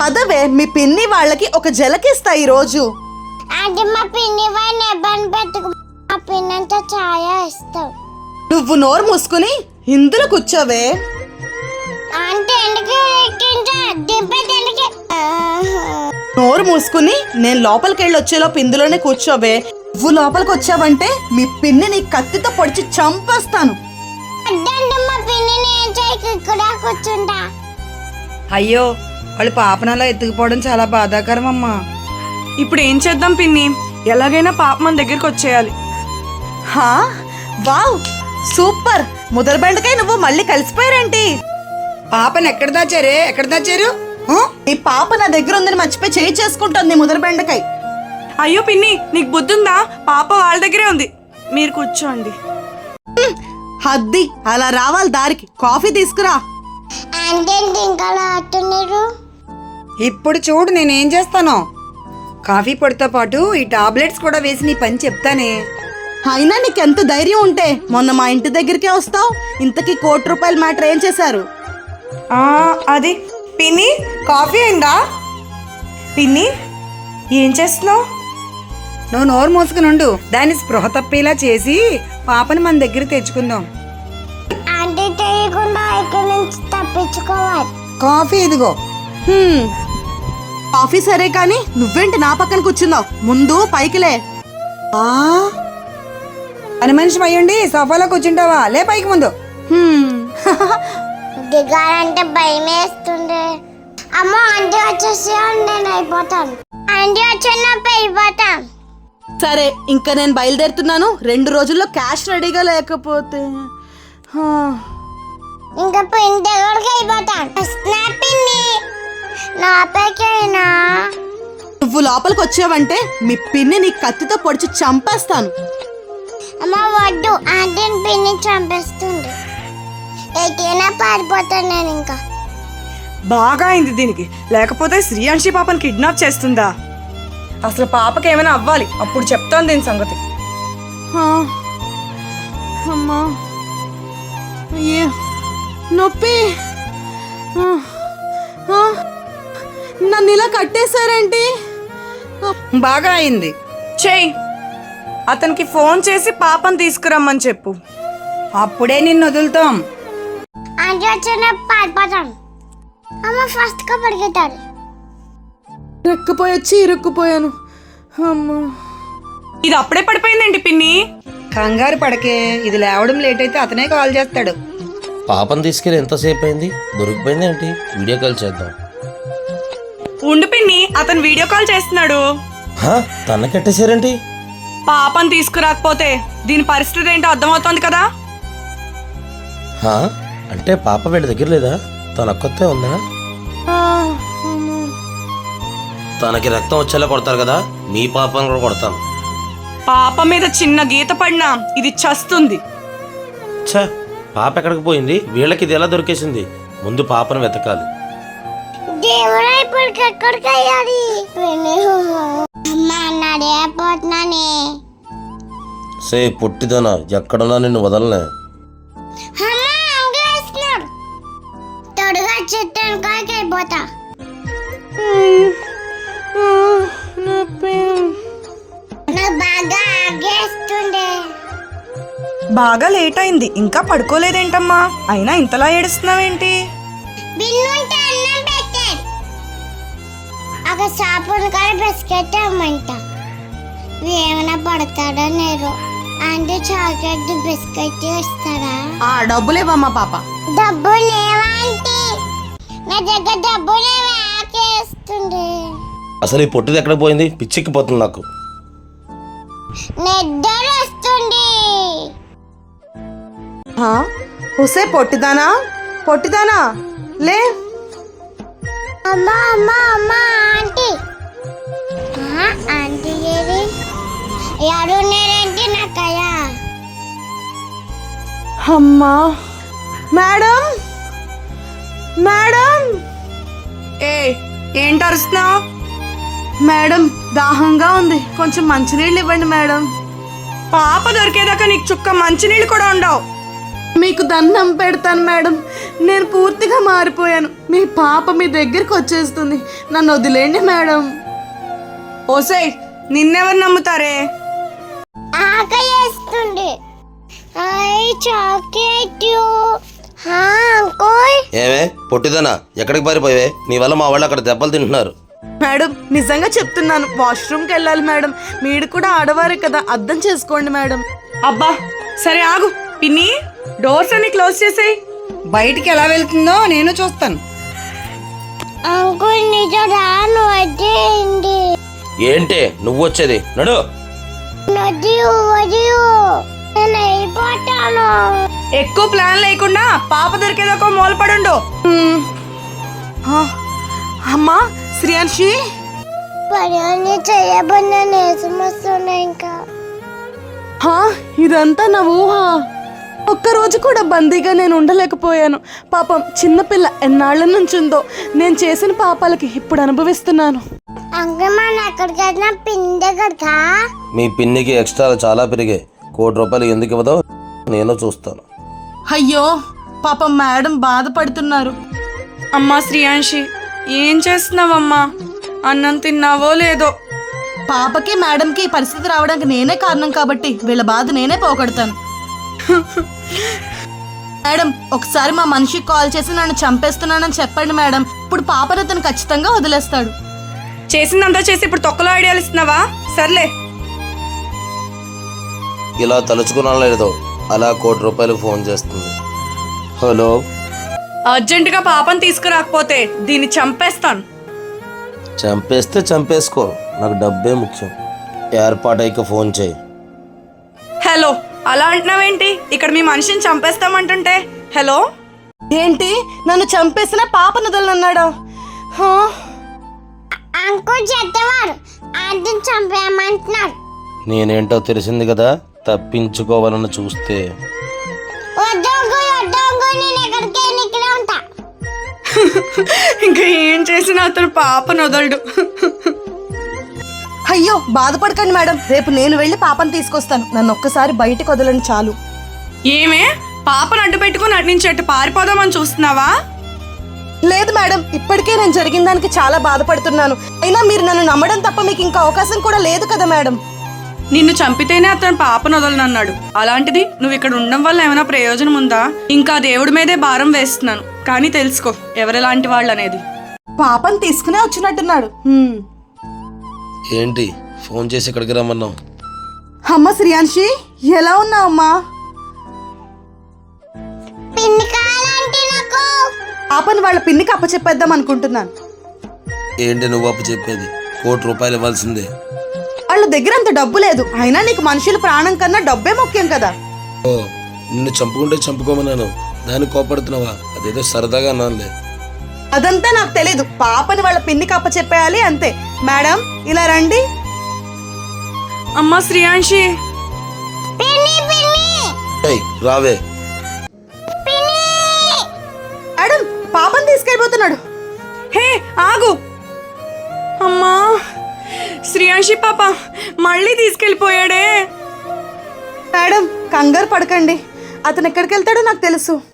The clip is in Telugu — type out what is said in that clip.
పదవే మీ పిన్ని వాళ్ళకి ఒక జలకిస్తా ఈ రోజు మా పిన్ని వాడిని ఇబ్బంది పెట్టుకు మా పిన్ని అంతా చాలా ఇస్తాం నువ్వు నోరు మూసుకుని ఇందులో కూర్చోవే. అంటే ఎందుకు నోరు మూసుకుని నేను లోపలికి వెళ్ళి వచ్చేలోపు ఇందులోనే కూర్చోవే. నువ్వు లోపలికి వచ్చావంటే మీ పిన్ని నీ కత్తితో పొడిచి చంపేస్తాను. మా పిన్నిని ఏం చేయకు ఇక్కడ కూర్చుంటా. అయ్యో వాళ్ళు పాపనలా ఎత్తుకుపోవడం చాలా బాధాకరం అమ్మా ఇప్పుడు ఏం చేద్దాం పిన్ని? ఎలాగైనా పాప మన దగ్గరికి వచ్చేయాలి. హా? వావ్! సూపర్! బెండకాయ నువ్వు మళ్ళీ కలిసిపోయారేంటి? పాపను ఎక్కడ దాచారే? ఎక్కడ దాచారు? ఈ పాప నా దగ్గర ఉందని మర్చిపోయి చేయి చేసుకుంటుంది ముదర బెండకాయ. అయ్యో పిన్ని నీకు బుద్ధి ఉందా పాప వాళ్ళ దగ్గరే ఉంది. మీరు కూర్చోండి. హద్ది అలా రావాలి దారికి. కాఫీ తీసుకురా. అంటే ఇంకా ఇప్పుడు చూడు నేనేం చేస్తాను. కాఫీ పొడితో పాటు ఈ టాబ్లెట్స్ కూడా వేసి నీ పని చెప్తానే. అయినా నీకెంత ధైర్యం ఉంటే మొన్న మా ఇంటి దగ్గరికే వస్తావు. ఇంతకీ కోటి రూపాయల మ్యాటర్ ఏం చేశారు? ఆ, అది పిన్ని కాఫీ అయిందా? పిన్ని ఏం చేస్తున్నావు? నువ్వు నోరు మూసుకుని ఉండు. దాన్ని స్పృహ తప్పేలా చేసి పాపని మన దగ్గర తెచ్చుకుందాం. అంటే తెలియకుండా ఇక్కడ నుంచి తప్పించుకోవాలి. కాఫీ ఇదిగో. హ్మ్. కాఫీ సరే కానీ నువ్వేంటి నా పక్కన కూర్చున్నావు? ముందు పైకిలే. ఆ? పని మనిషి అయ్యండి సోఫాలో కూర్చుంటావా? లే పైకి ముందు. దిగాలంటే భయం వేస్తుంది అమ్మ ఆంటీ వచ్చేసి నేను అయిపోతాను. ఆంటీ వచ్చినప్పుడు అయిపోతాను సరే ఇంకా నేను బయలుదేరుతున్నాను. రెండు రోజుల్లో క్యాష్ రెడీగా లేకపోతే. ఇంకా పిన్ దగ్గరికి అయిపోతాను స్నాపింది నా పైకైనా నువ్వు లోపలికి వచ్చావంటే మీ పిన్ని నీ కత్తితో పొడిచి చంపేస్తాను. అమ్మ వద్దు. ఆంటీని పిన్ని చంపేస్తుంది. ఎటైనా పారిపోతాను నేను ఇంకా. బాగా అయింది దీనికి. లేకపోతే శ్రీయాంశి పాపని కిడ్నాప్ చేస్తుందా? అసలు పాపకి ఏమైనా అవ్వాలి? అప్పుడు చెప్తాను దీని సంగతి. అమ్మా. నొప్పి. నన్ను ఇలా కట్టేశారేంటి? బాగా అయింది. చెయ్యి అతనికి ఫోన్ చేసి పాపని తీసుకురమ్మని చెప్పు. అప్పుడే నిన్ను వదులుతాం. ఆంటీ పారిపోతాను అమ్మ ఫస్ట్గా పరిగెత్తాలి. రెక్కపోయి వచ్చి ఇరుక్కుపోయాను. అమ్మా. ఇది అప్పుడే పడిపోయిందేంటి పిన్ని? కంగారు పడకే ఇది లేవడం లేట్ అయితే అతనే కాల్ చేస్తాడు. పాపను తీసుకెళ్ళి ఎంతసేపు అయింది? దొరికిపోయింది ఏంటి వీడియో కాల్ చేద్దాం. ఉండు పిన్ని అతను వీడియో కాల్ చేస్తున్నాడు. హా? తన కట్టేశారేంటి? పాపని తీసుకురాకపోతే దీని పరిస్థితి ఏంటో అర్థమవుతోంది కదా? హా? అంటే పాప వీడి దగ్గర లేదా? తన కొత్త ఉందా. తనకి రక్తం వచ్చేలా కొడతారు కదా మీ పాపను కూడా కొడతాను. పాప మీద చిన్న గీత పడినా ఇది చస్తుంది. ఛా! పాప ఎక్కడికి పోయింది? వీళ్ళకి ఇది ఎలా దొరికేసింది? ముందు పాపను వెతకాలి. దేవుడా ఇప్పుడు ఎక్కడికి అయ్యాలి అమ్మ అన్నాడు అయిపోతున్నానే సే పుట్టిదనా ఎక్కడున్నా నిన్ను వదలనే. అమ్మ అంగేస్తున్నాడు తొడుగా నొప్పి నాకు బాగా ఆగేస్తుండే. బాగా లేట్ అయింది ఇంకా పడుకోలేదేంటమ్మా? అయినా ఇంతలా ఏడుస్తున్నావేంటి? సాపును కూడా బిస్కెట్ అమ్మంట ఏమైనా పడతాడో నేను అంటే చాక్లెట్ బిస్కెట్ ఇస్తారా? ఆ డబ్బులేవమ్మా పాప. డబ్బు లేవాంటి నా దగ్గర డబ్బు లేవా? ఆకేస్తుంది అసలు ఈ పొట్టిది ఎక్కడ పోయింది? పిచ్చెక్కిపోతుంది నాకు. నిద్ర వస్తుంది. హుసే పొట్టిదానా? పొట్టిదానా? లే అమ్మా అమ్మా అమ్మా ఆంటీ. ఆంటీ ఏది? ఎవరు ఉన్నారంటే నాకయ్యా? అమ్మా. మేడం? మేడం? ఏ ఏంటి అరుస్తున్నావు? మేడం దాహంగా ఉంది. కొంచెం మంచినీళ్ళు ఇవ్వండి మేడం. పాప దొరికేదాకా నీకు చుక్క మంచినీళ్ళు కూడా ఉండవు. మీకు దండం పెడతాను మేడం. నేను పూర్తిగా మారిపోయాను. మీ పాప మీ దగ్గరికి వచ్చేస్తుంది. నన్ను వదిలేండి మేడం. ఓసే నిన్నెవరు నమ్ముతారే? ఆకలి వేస్తుంది ఐ చాక్లెట్ అంకుల్. ఏమే పొట్టిదనా? ఎక్కడికి పారిపోయావే? నీ వల్ల మా వాళ్ళు అక్కడ దెబ్బలు తింటున్నారు. మేడం నిజంగా చెప్తున్నాను. వాష్రూమ్కి వెళ్ళాలి మేడం. మీరు కూడా ఆడవారే కదా అర్థం చేసుకోండి మేడం. అబ్బా సరే ఆగు. పిన్ని డోర్స్ అన్ని క్లోజ్ చేసేయ్. బయటికి ఎలా వెళ్తుందో నేను చూస్తాను. అంకుల్ రాను ఏంటి? నువ్వు వచ్చేది. నడు. వదియు వదియు నేను అయిపోతాను. ఎక్కువ ప్లాన్ లేకుండా పాప దొరికేదాకా మూలపడుండు ఆ, అమ్మా శ్రీయాన్షి. పని చేయబడిన ఇంకా. హా, ఇదంతా నా ఊహ. ఒక్కరోజు కూడా బందీగా నేను ఉండలేకపోయాను. పాపం చిన్నపిల్ల ఎన్నాళ్ళ నుంచి ఉందో నేను చేసిన పాపాలకి ఇప్పుడు అనుభవిస్తున్నాను. మీ పిన్నికి ఎక్స్ట్రా చాలా పెరిగాయి. కోటి రూపాయలు ఎందుకు ఇవ్వదో నేను చూస్తాను. అయ్యో పాపం మేడం బాధపడుతున్నారు. అమ్మా శ్రీయాంశి ఏం చేస్తున్నావమ్మా? అన్నం తిన్నావో లేదో? పాపకి మేడంకి ఈ పరిస్థితి రావడానికి నేనే కారణం కాబట్టి వీళ్ళ బాధ నేనే పోగొడతాను. మేడం ఒకసారి మా మనిషికి కాల్ చేసి నన్ను చంపేస్తున్నానని చెప్పండి మేడం. ఇప్పుడు పాపను అతను ఖచ్చితంగా వదిలేస్తాడు. చేసిందంతా చేసి ఇప్పుడు తొక్కలో ఐడియాలు ఇస్తున్నావా? సర్లే. ఇలా తలుచుకున్నా లేదో. అలా కోటి రూపాయలు ఫోన్ చేస్తుంది. హలో. అర్జెంటుగా పాపని తీసుకురాకపోతే దీన్ని చంపేస్తాను. చంపేస్తే చంపేసుకో. నాకు డబ్బే ముఖ్యం. ఏర్పాటైక ఫోన్ చేయి. హలో. అలా అంటున్నావేంటి? ఇక్కడ మీ మనిషిని చంపేస్తామంటుంటే. హలో? ఏంటి? నన్ను చంపేసిన పాపను వదలనన్నాడా హా? అంకుల్ నేనేంటో తెలిసింది కదా తప్పించుకోవాలని చూస్తే. ఇంకా ఏం చేసినా అతను పాపను వదలడు అయ్యో బాధపడకండి మేడం. రేపు నేను వెళ్ళి పాపను తీసుకొస్తాను. నన్ను ఒక్కసారి బయటకు వదలండి చాలు. ఏమే? పాపను అడ్డు పెట్టుకుని అటు నుంచి అటు పారిపోదామని చూస్తున్నావా? లేదు మేడం ఇప్పటికే నేను జరిగిన దానికి చాలా బాధపడుతున్నాను. అయినా మీరు నన్ను నమ్మడం తప్ప మీకు ఇంకా అవకాశం కూడా లేదు కదా మేడం. నిన్ను చంపితేనే అతను పాపను వదలనన్నాడు. అలాంటిది నువ్వు ఇక్కడ ఉండడం వల్ల ఏమైనా ప్రయోజనం ఉందా? ఇంకా దేవుడి మీదే భారం వేస్తున్నాను. కానీ తెలుసుకో ఎవరెలాంటి వాళ్ళు అనేది పాపను తీసుకునే వచ్చినట్టున్నాడు. ఏంటి? ఫోన్ చేసి ఇక్కడికి రమ్మన్నావు. అమ్మ శ్రీయాన్షి ఎలా ఉన్నావు అమ్మా? పిన్ని కావాలంటే నాకు. పాపను వాళ్ళ పిన్నికి అప్పచెప్పేద్దాం అనుకుంటున్నాను. ఏంటి నువ్వు అప్పు చెప్పేది కోటి రూపాయలు ఇవ్వాల్సిందే. వాళ్ళ దగ్గర అంత డబ్బు లేదు. అయినా నీకు మనుషుల ప్రాణం కన్నా డబ్బే ముఖ్యం కదా. ఓ నిన్ను చంపుకుంటే చంపుకోమన్నాను. దాన్ని కోపడుతున్నావా? అదేదో సరదాగా అన్నానులే. అదంతా నాకు తెలీదు. పాపని వాళ్ళ పిన్నికి అప్పచెప్పేయాలి అంతే. మేడం ఇలా రండి. అమ్మా శ్రీయాంశి. పిన్ని పిన్ని. ఏయ్ రావే. మేడం పాపని తీసుకెళ్ళిపోతున్నాడు. హే ఆగు. అమ్మా శ్రీయాంశి పాప మళ్ళీ తీసుకెళ్ళిపోయాడే. మేడం కంగారు పడకండి. అతను ఎక్కడికి వెళ్తాడో నాకు తెలుసు.